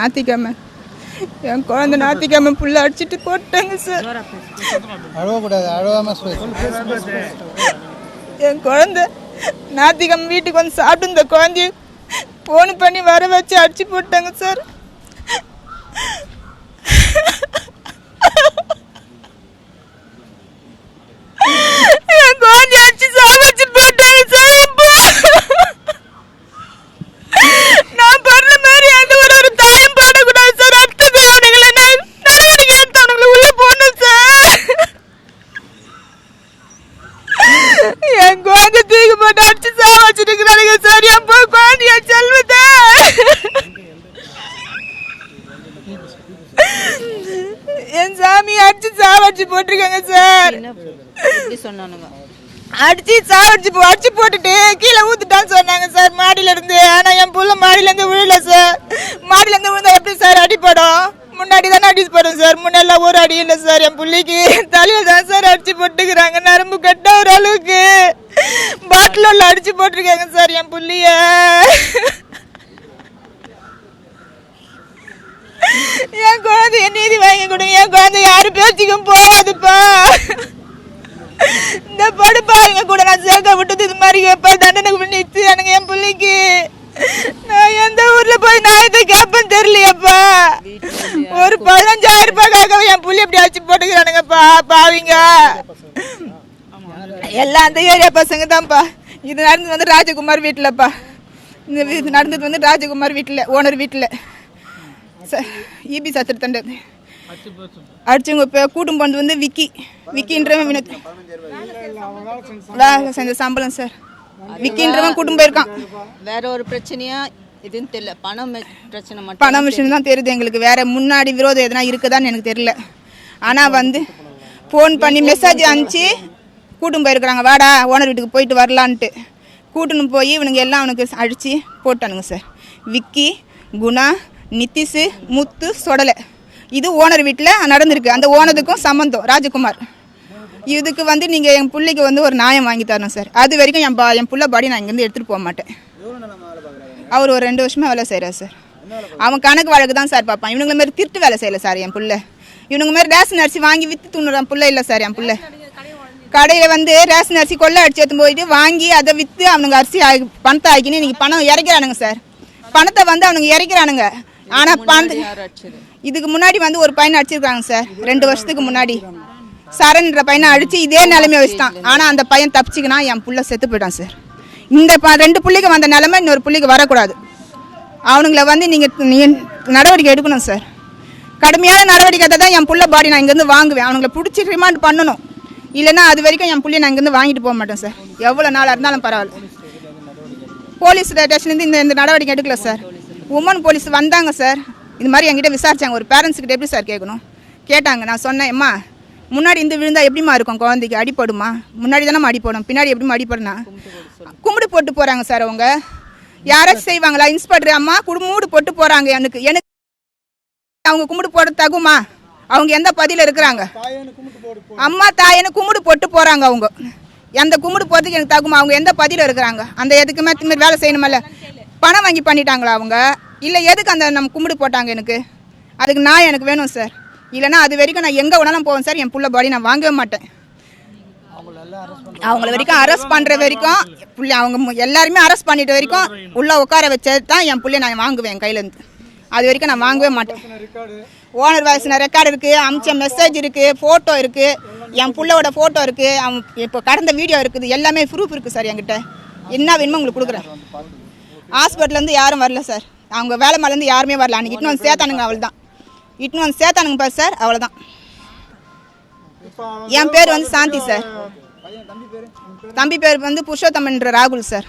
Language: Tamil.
ஞாத்திக்கிழமை என் குழந்தை ஞாத்திக்கிழமை புள்ள அடிச்சிட்டு போட்டாங்க சார். அழுவக்கூடாது அழுவாம. என் குழந்தை ஞாத்திக்கிழமை வீட்டுக்கு வந்து சாப்பிட்டு இந்த குழந்தைய ஃபோன் பண்ணி வர வச்சு அடிச்சு போட்டாங்க சார் என் குழந்தைய அடிச்சு சாவச்சு போட்டாங்க சார் இப்போ நான் பண்ண மாதிரி எந்த ஒரு ஒரு தாயம் பாடக்கூடாது சார் அடுத்த குழந்தைங்களை நான் நடவடிக்கை எடுத்தவங்களை உள்ள போகணும் சார் என் குழந்தை தூக்கி போட்டு அடிச்சு சாவச்சிட்டு இருக்கிறானுங்க சார் என் பொ- குழந்தைய செல்வத்தை என் சாமி அடிச்சு சாவடிச்சு போட்டிருக்காங்க சார். சொன்னானுங்க? அடிச்சு சாவடிச்சு அடிச்சு போட்டுட்டு கீழே ஊத்துட்டான்னு சொன்னாங்க சார் மாடியில இருந்து ஆனா என் புள்ள மாடியில இருந்து விழல சார். மாடியில இருந்து விழுந்தா எப்படி சார் அடிப்படும் முன்னாடி தானே அடிப்படும் சார். முன்னெல்லாம் ஒரு அடி இல்லை சார். என் புள்ளிக்கு தலையில தான் சார் அடிச்சு போட்டுக்கிறாங்க. நரம்பு கட்ட ஒரு அளவுக்கு. பாட்டில் அடிச்சு போட்டிருக்காங்க சார் என் புள்ளிய. என் குழந்தைய நீதி வாங்கி கொடுங்க என் குழந்தை யாரும் பேச்சுக்கும் போகாதுப்பா. இந்த படுப்பாருங்க கூட நான் சேர்க்க விட்டது இது மாதிரி எப்ப தண்டனை நிறுத்துறானுங்க என் பிள்ளைக்கு. நான் எந்த ஊர்ல போய் நான் இதை கேட்பேன் தெரியலையப்பா. ஒரு பதினஞ்சாயிரம் ரூபாய்க்காக என் புள்ளி எப்படி அடிச்சு போட்டுக்கிறானுங்கப்பா பாவிங்க. எல்லாம் அந்த ஏரியா பசங்க தான்ப்பா இது நடந்தது வந்து ராஜகுமார் வீட்டிலப்பா. இந்த இது நடந்தது வந்து ராஜகுமார் வீட்டில் ஓனர் வீட்டில். இபி சத்திரத்தண்டை. அடிச்சவங்க இப்போ கூட்டும் போனது வந்து விக்கி விக்கின்றவன் வினோத். வேலை செஞ்ச சம்பளம் சார். விக்கின்றவன் கூட்டும் போயிருக்கான். வேற ஒரு பிரச்சனையா? இதுன்னு தெரியல. பணம் மெ- பிரச்சனை மட்டும் பணம் விஷயம் தான் தெரியுது எங்களுக்கு. வேற முன்னாடி விரோதம் எதனா இருக்குதான்னு எனக்கு தெரியல. ஆனால் வந்து ஃபோன் பண்ணி மெசேஜ் அனுப்பிச்சு கூட்டும் போயிருக்கிறாங்க. வாடா ஓனர் வீட்டுக்கு போயிட்டு வரலான்ட்டு. கூட்டுன்னு போய் இவனுங்க எல்லாம் அவனுக்கு அடித்து போட்டானுங்க சார். விக்கி குணா நித்திஷு முத்து சொடலை. இது ஓனர் வீட்டில் நடந்திருக்கு. அந்த ஓனருக்கும் சம்மந்தம் ராஜகுமார். இதுக்கு வந்து நீங்கள் என் பிள்ளைக்கு வந்து ஒரு நியாயம் வாங்கி தரணும் சார். அது வரைக்கும் என் பா என் பிள்ளை பாடி நான் இங்கேருந்து எடுத்துகிட்டு போக மாட்டேன். அவர் ஒரு ரெண்டு வருஷமாக வேலை செய்கிறார் சார். அவன் கணக்கு வழக்கு தான் சார் பார்ப்பான். இவனுங்க மாதிரி திருட்டு வேலை செய்யல சார் என் பிள்ளை. இவனுங்க மாதிரி ரேஷன் அரிசி வாங்கி விற்று துண்ணுறான் பிள்ளை இல்லை சார் என் பிள்ளை. கடையில் வந்து ரேஷன் அரிசி கொள்ளை அடிச்சு எடுத்து போயிட்டு வாங்கி அதை விற்று அவனுங்க அரிசி ஆகி- பணத்தை ஆக்கின்னு இன்றைக்கி பணம் இறக்கிறானுங்க சார். பணத்தை வந்து அவனுங்க இறக்கிறானுங்க. ஆனால் அடிச்சது? இதுக்கு முன்னாடி வந்து ஒரு பையனை அடிச்சிருக்காங்க சார். ரெண்டு வருஷத்துக்கு முன்னாடி. சரண்ன்ற பையனை அடிச்சு இதே நிலைமைய வச்சுட்டான். ஆனா அந்த பையன் தப்பிச்சுக்கினா என் புள்ள செத்து போயிட்டான் சார். இந்த ப- ரெண்டு புள்ளைக்கு வந்த நிலைமை இன்னொரு புள்ளைக்கு வரக்கூடாது. அவனுங்கள வந்து நீங்க நீங்க நடவடிக்கை எடுக்கணும் சார். கடுமையான நடவடிக்கை தான் என் புள்ள பாடி நான் இங்கேருந்து வாங்குவேன். அவனுங்களை பிடிச்சி ரிமாண்ட் பண்ணணும். இல்லைன்னா அது வரைக்கும் என் புள்ளைய நான் இங்கேருந்து வாங்கிட்டு போக மாட்டேன் சார். எவ்வளோ நாளாக இருந்தாலும் பரவாயில்ல. போலீஸ் ஸ்டேஷன்லேருந்து இந்த இந்த நடவடிக்கை எடுக்கல சார். உமன் போலீஸ் வந்தாங்க சார் இது மாதிரி என்கிட்ட விசாரிச்சாங்க. ஒரு பேரண்ட்ஸ்கிட்ட எப்படி சார் கேட்கணும்? கேட்டாங்க. நான் சொன்னேன் முன்னாடி இந்த விழுந்தா எப்படிம்மா இருக்கும்? குழந்தைக்கு அடிப்படுமா? முன்னாடி தானே அடிப்படும். பின்னாடி எப்படிமா அடிப்படுனா? கும்பிடு போட்டு போகிறாங்க சார் அவங்க. யாராச்சும் செய்வாங்களா? இன்ஸ்பெக்டர் அம்மா குடுமூடு போட்டு போகிறாங்க எனக்கு எனக்கு அவங்க கும்பிடு போட தகுமா? அவங்க எந்த பதியில் இருக்கிறாங்க? அம்மா தாயனு கும்பிடு போட்டு போகிறாங்க அவங்க. எந்த கும்பிடு போகிறதுக்கு எனக்கு தகுமா? அவங்க எந்த பதியில் இருக்கிறாங்க? அந்த எதுக்குமே திரும்பி வேலை செய்யணுமில்ல. பணம் வாங்கி பண்ணிட்டாங்களா அவங்க? இல்லை எதுக்கு அந்த நம்ம கும்பிடு போட்டாங்க எனக்கு? அதுக்கு நான் எனக்கு வேணும் சார் இல்லைன்னா அது வரைக்கும் நான் எங்கே வேணாலும் போவேன் சார் என் புள்ள பாடி நான் வாங்கவே மாட்டேன். அவங்கள வரைக்கும் அரெஸ்ட் பண்ணுற வரைக்கும் பிள்ளை அவங்க மு- எல்லாருமே அரெஸ்ட் பண்ணிட்ட வரைக்கும் உள்ளே உட்கார வச்சது தான் என் பிள்ளைய நான் வாங்குவேன் என் கையிலேருந்து அது வரைக்கும் நான் வாங்கவே மாட்டேன். ஓனர் வயசுன ரெக்கார்டு இருக்குது அமிச்ச மெசேஜ் இருக்குது ஃபோட்டோ இருக்குது என் பிள்ளையோட ஃபோட்டோ இருக்குது அவன் இப்போ கடந்த வீடியோ இருக்குது. எல்லாமே ப்ரூஃப் இருக்குது சார் என்கிட்ட. என்ன வேணுமோ உங்களுக்கு கொடுக்குறேன். ஹாஸ்பிட்டல்லேருந்து யாரும் வரல சார் அவங்க வேலை மேலேருந்து யாருமே வரல. அன்றைக்கி இட்னு வந்து சேர்த்தானுங்க அவள் தான் இட்னு வந்து சேர்த்தானுங்க பாரு சார் அவ்வளோதான் என் பேர் வந்து சாந்தி சார் தம்பி பேர் வந்து புருஷோத்தமன்ற ராகுல் சார்